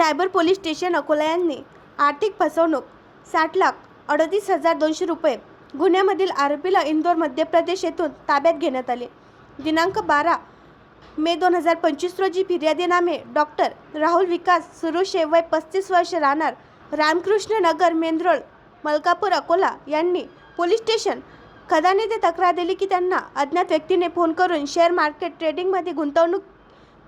Cyber police station Akola यांनी आर्थिक फसवणूक साठ लाख अडतीस हजार दोनशे रुपये गुन्ह्यामधील आरोपीला इंदोर मध्य प्रदेश येथून ताब्यात घेण्यात आले. दिनांक बारा मे दोन हजार पंचवीस रोजी फिर्यादी नामे डॉक्टर राहुल विकास सुरुशे वय पस्तीस वर्ष राहणार रामकृष्ण नगर मेंद्रोळ मलकापूर अकोला यांनी पोलीस स्टेशन खदाने ते तक्रार दिली की त्यांना अज्ञात व्यक्तीने फोन करून शेअर मार्केट ट्रेडिंगमध्ये गुंतवणूक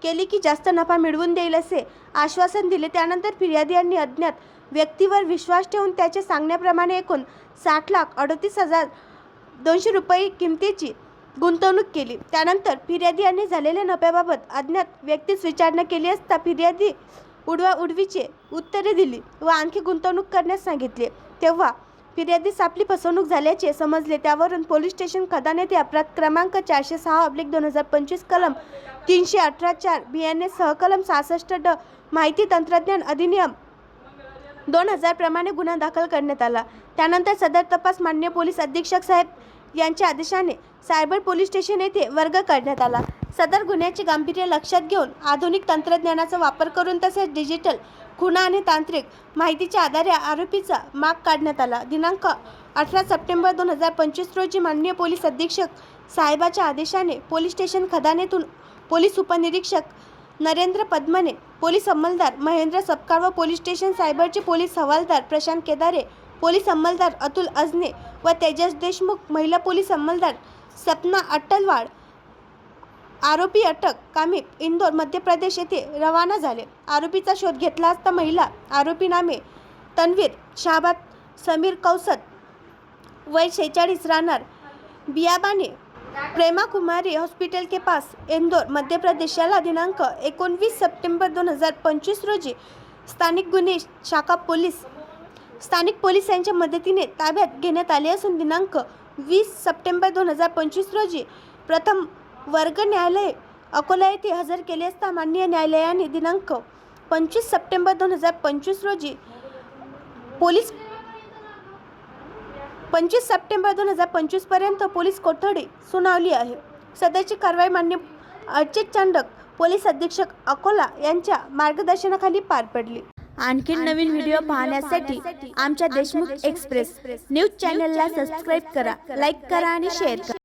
केली की जास्त नफा मिळवून देईल असे आश्वासन दिले. त्यानंतर फिर्यादी यांनी अज्ञात व्यक्तीवर विश्वास ठेवून त्याच्या सांगण्याप्रमाणे एकूण साठ लाख अडतीस हजार दोनशे रुपये किमतीची गुंतवणूक केली. त्यानंतर फिर्यादी यांनी झालेल्या नफ्याबाबत अज्ञात व्यक्तीस विचारणा केली असता फिर्यादी उडवा उडवीचे उत्तरे दिली व आणखी गुंतवणूक करण्यास सांगितले. तेव्हा फिर्यादीस आपली फसवणूक झाल्याचे समजले. त्यावरून पोलीस स्टेशन खदान येथे अपराध क्रमांक चारशे सहा अब्लिक दोन हजार पंचवीस कलम तीनशे अठरा चार बियाणे सहकलम सहासष्ट ड माहिती तंत्रज्ञान अधिनियम दोन हजार प्रमाणे गुन्हा दाखल करण्यात आला. त्यानंतर सदर तपास मान्य पोलीस अधीक्षक साहेब यांच्या आदेशाने सायबर पोलीस स्टेशन येथे वर्ग करण्यात आला. सदर गुन्ह्याचे गांभीर्य लक्षात घेऊन आधुनिक तंत्रज्ञानाचा वापर करून तसेच डिजिटल खुणा आणि तांत्रिक माहितीच्या आधारे आरोपीचा माग काढण्यात आला. दिनांक अठरा सप्टेंबर दोन हजार पंचवीस रोजी माननीय पोलीस अधीक्षक साहेबाच्या आदेशाने पोलीस स्टेशन खदानेतून पोलीस उपनिरीक्षक नरेंद्र पद्मने पोलीस अंमलदार महेंद्र सपकाळ व पोलीस स्टेशन सायबरचे पोलीस हवालदार प्रशांत केदारे पोलीस अंमलदार अतुल अजने व तेजस देशमुख महिला पोलीस अंमलदार सपना अट्टलवाड आरोपी अटक कामित इंदोर मध्य प्रदेश येथे रवाना झाले. आरोपीचा शोध घेतला असता महिला आरोपी नामे तन्वीर शाहबाद समीर कौसत वय शेहेचाळीस राहणार बियाबाने प्रेमा कुमारी हॉस्पिटल के पास इंदोर मध्य प्रदेश याला दिनांक एकोणवीस सप्टेंबर दोन हजार पंचवीस रोजी स्थानिक गुन्हे शाखा पोलीस स्थानिक पोलीस यांच्या मदतीने ताब्यात घेण्यात आले असून दिनांक वीस सप्टेंबर दोन हजार पंचवीस रोजी प्रथम वर्ग न्यायालय अकोला येथे हजर केले असता माननीय न्यायालयाने दिनांक पंचवीस सप्टेंबर दोन हजार पंचवीस रोजी पोलीस पंचवीस सप्टेंबर दोन हजार पंचवीसपर्यंत पोलीस कोठडी सुनावली आहे. सदरची कारवाई मान्य अर्चित चांडक पोलीस अधीक्षक अकोला यांच्या मार्गदर्शनाखाली पार पडली. आणखी नवीन व्हिडिओ पाहण्यासाठी आमच्या देशमुख एक्सप्रेस न्यूज चॅनलला सबस्क्राईब करा लाईक करा आणि शेअर करा.